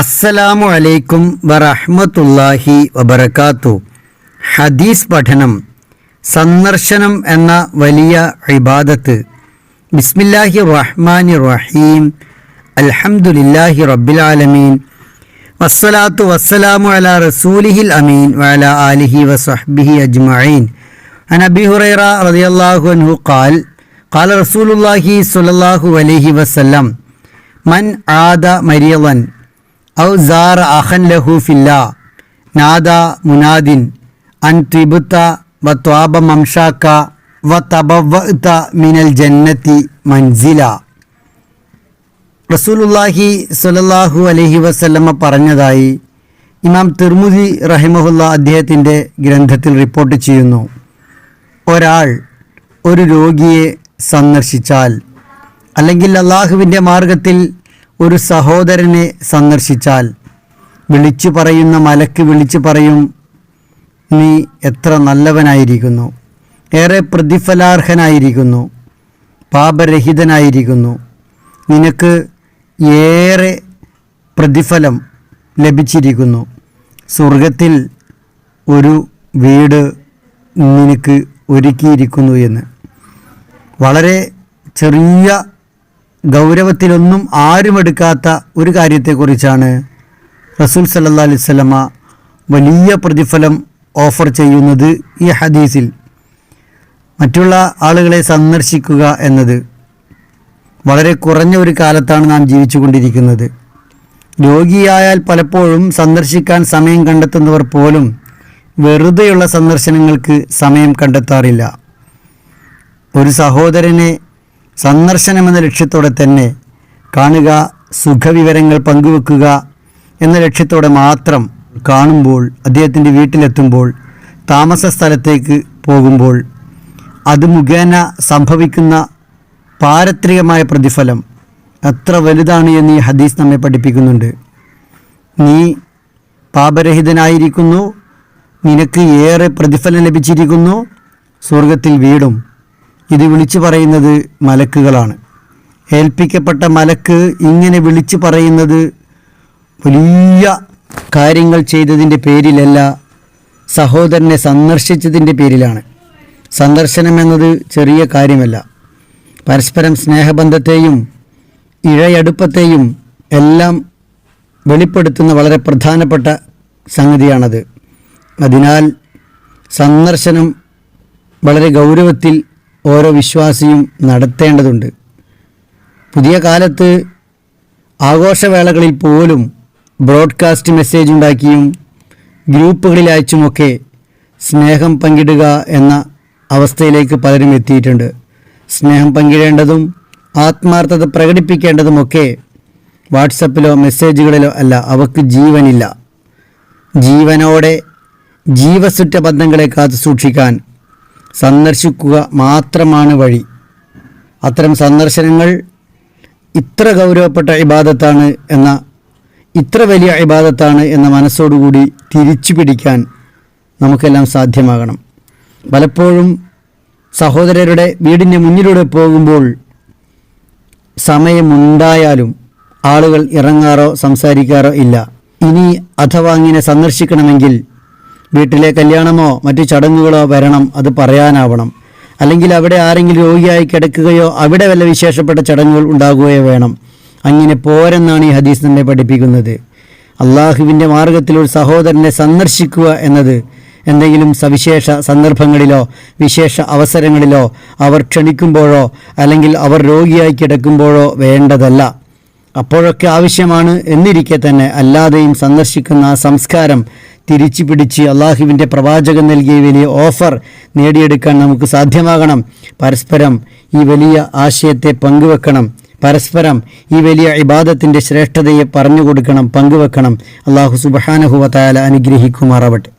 അസ്സലാമു അലൈക്കും വറഹ്മത്തുള്ളാഹി വബറകാത്തു ഹദീസ് പഠനം സന്ദർശനം എന്ന വലിയ ഇബാദത്ത് ബിസ്മില്ലാഹി റഹ്മാനി റഹീം അൽഹംദുലില്ലാഹി റബ്ബിൽ ആലമീൻ വസ്സലാത്തു വസ്സലാമു അലാ റസൂലിഹിൽ അമീൻ വഅല ആലിഹി വസഹ്ബിഹി അജ്മഈൻ عن أبي هريرة رضي الله عنه قال قال رسول الله صلى الله عليه وسلم من عاد مريضا ലഹു ഫില്ല മുനാദിൻ മിനൽ മൻസില. റസൂലുല്ലാഹി സലല്ലാഹു അലഹി വസ്ല്ലമ്മ പറഞ്ഞതായി ഇമാം തിർമുദി റഹിമഹുല്ല അദ്ദേഹത്തിന്റെ ഗ്രന്ഥത്തിൽ റിപ്പോർട്ട് ചെയ്യുന്നു. ഒരാൾ ഒരു രോഗിയെ സന്ദർശിച്ചാൽ അല്ലെങ്കിൽ അള്ളാഹുവിന്റെ മാർഗത്തിൽ ഒരു സഹോദരനെ സന്ദർശിച്ചാൽ വിളിച്ചു പറയുന്ന മലക്ക് വിളിച്ചു പറയും നീ എത്ര നല്ലവനായിരിക്കുന്നു. ഏറെ പ്രതിഫലാർഹനായിരിക്കുന്നു. പാപരഹിതനായിരിക്കുന്നു. നിനക്ക് ഏറെ പ്രതിഫലം ലഭിച്ചിരിക്കുന്നു. സ്വർഗത്തിൽ ഒരു വീട് നിനക്ക് ഒരുക്കിയിരിക്കുന്നു എന്ന്. വളരെ ചെറിയ ഗൗരവത്തിലൊന്നും ആരും എടുക്കാത്ത ഒരു കാര്യത്തെക്കുറിച്ചാണ് റസൂൽ സല്ലാ അലിസ്ലമ വലിയ പ്രതിഫലം ഓഫർ ചെയ്യുന്നത് ഈ ഹദീസിൽ. മറ്റുള്ള ആളുകളെ സന്ദർശിക്കുക എന്നത് വളരെ കുറഞ്ഞ ഒരു കാലത്താണ് നാം ജീവിച്ചു കൊണ്ടിരിക്കുന്നത് രോഗിയായാൽ പലപ്പോഴും സന്ദർശിക്കാൻ സമയം കണ്ടെത്തുന്നവർ പോലും വെറുതെയുള്ള സന്ദർശനങ്ങൾക്ക് സമയം കണ്ടെത്താറില്ല. ഒരു സഹോദരനെ സന്ദർശനമെന്ന ലക്ഷ്യത്തോടെ തന്നെ കാണുക സുഖവിവരങ്ങൾ പങ്കുവെക്കുക എന്ന ലക്ഷ്യത്തോടെ മാത്രം കാണുമ്പോൾ അദ്ദേഹത്തിന്റെ വീട്ടിലെത്തുമ്പോൾ താമസ സ്ഥലത്തേക്ക് പോകുമ്പോൾ അത് മുഖേന സംഭവിക്കുന്ന പാരത്രികമായ പ്രതിഫലം എത്ര വലുതാണ് എന്ന് ഈ ഹദീസ് നമ്മെ പഠിപ്പിക്കുന്നുണ്ട്. നീ പാപരഹിതനായിരിക്കുന്നു നിനക്ക് ഏറെ പ്രതിഫലം ലഭിച്ചിരിക്കുന്നു സ്വർഗത്തിൽ വീടും ഇത് വിളിച്ചു പറയുന്നത് മലക്കുകളാണ്. ഏൽപ്പിക്കപ്പെട്ട മലക്ക് ഇങ്ങനെ വിളിച്ചു പറയുന്നത് വലിയ കാര്യങ്ങൾ ചെയ്തതിന്റെ പേരിലല്ല സഹോദരനെ സന്ദർശിച്ചതിന്റെ പേരിലാണ്. സന്ദർശനം എന്നത് ചെറിയ കാര്യമല്ല. പരസ്പരം സ്നേഹബന്ധത്തെയും ഇഴയടുപ്പത്തെയും എല്ലാം വെളിപ്പെടുത്തുന്ന വളരെ പ്രധാനപ്പെട്ട സംഗതിയാണത്. അതിനാൽ സന്ദർശനം വളരെ ഗൗരവത്തിൽ ഓരോ വിശ്വാസിയും നടത്തേണ്ടതുണ്ട്. പുതിയ കാലത്ത് ആഘോഷവേളകളിൽ പോലും ബ്രോഡ്കാസ്റ്റ് മെസ്സേജ് ഉണ്ടാക്കിയും ഗ്രൂപ്പുകളിൽ അയച്ചുമൊക്കെ സ്നേഹം പങ്കിടുക എന്ന അവസ്ഥയിലേക്ക് പലരും എത്തിയിട്ടുണ്ട്. സ്നേഹം പങ്കിടേണ്ടതും ആത്മാർത്ഥത പ്രകടിപ്പിക്കേണ്ടതുമൊക്കെ വാട്സപ്പിലോ മെസ്സേജുകളിലോ അല്ല അവക്ക് ജീവനില്ല. ജീവനോടെ ജീവസുറ്റ ബന്ധങ്ങളെ കാത്തു സൂക്ഷിക്കാൻ സന്ദർശിക്കുക മാത്രമാണ് വഴി. അത്തരം സന്ദർശനങ്ങൾ ഇത്ര ഗൗരവപ്പെട്ട ഇബാദത്താണ് എന്ന ഇത്ര വലിയ ഇബാദത്താണ് എന്ന മനസ്സോടുകൂടി തിരിച്ചു പിടിക്കാൻ നമുക്കെല്ലാം സാധ്യമാകണം. പലപ്പോഴും സഹോദരരുടെ വീടിന്റെ മുന്നിലൂടെ പോകുമ്പോൾ സമയമുണ്ടായാലും ആളുകൾ ഇറങ്ങാറോ സംസാരിക്കാറോ ഇല്ല. ഇനി അഥവാ ഇങ്ങനെ സന്ദർശിക്കണമെങ്കിൽ വീട്ടിലെ കല്യാണമോ മറ്റ് ചടങ്ങുകളോ വരണം അത് പറയാനാവണം. അല്ലെങ്കിൽ അവിടെ ആരെങ്കിലും രോഗിയായി കിടക്കുകയോ അവിടെ വല്ല വിശേഷപ്പെട്ട ചടങ്ങുകൾ ഉണ്ടാകുകയോ വേണം. അങ്ങനെ പോരെന്നാണ് ഈ ഹദീസ് നമ്മെ പഠിപ്പിക്കുന്നത്. അള്ളാഹുവിന്റെ മാർഗത്തിൽ ഒരു സഹോദരനെ സന്ദർശിക്കുക എന്നത് എന്തെങ്കിലും സവിശേഷ സന്ദർഭങ്ങളിലോ വിശേഷ അവസരങ്ങളിലോ അവർ ക്ഷണിക്കുമ്പോഴോ അല്ലെങ്കിൽ അവർ രോഗിയായി കിടക്കുമ്പോഴോ വേണ്ടതല്ല. അപ്പോഴൊക്കെ ആവശ്യമാണ് എന്നിരിക്കെ തന്നെ അല്ലാതെയും സന്ദർശിക്കുന്ന ആ സംസ്കാരം തിരിച്ചു പിടിച്ച് അള്ളാഹുവിന്റെ പ്രവാചകൻ നൽകിയ വലിയ ഓഫർ നേടിയെടുക്കാൻ നമുക്ക് സാധ്യമാകണം. പരസ്പരം ഈ വലിയ ആശയത്തെ പങ്കുവെക്കണം. പരസ്പരം ഈ വലിയ ഇബാദത്തിന്റെ ശ്രേഷ്ഠതയെ പറഞ്ഞു കൊടുക്കണം പങ്കുവെക്കണം. അള്ളാഹു സുബഹാനഹുവ തായാല അനുഗ്രഹിക്കുമാറാവട്ടെ.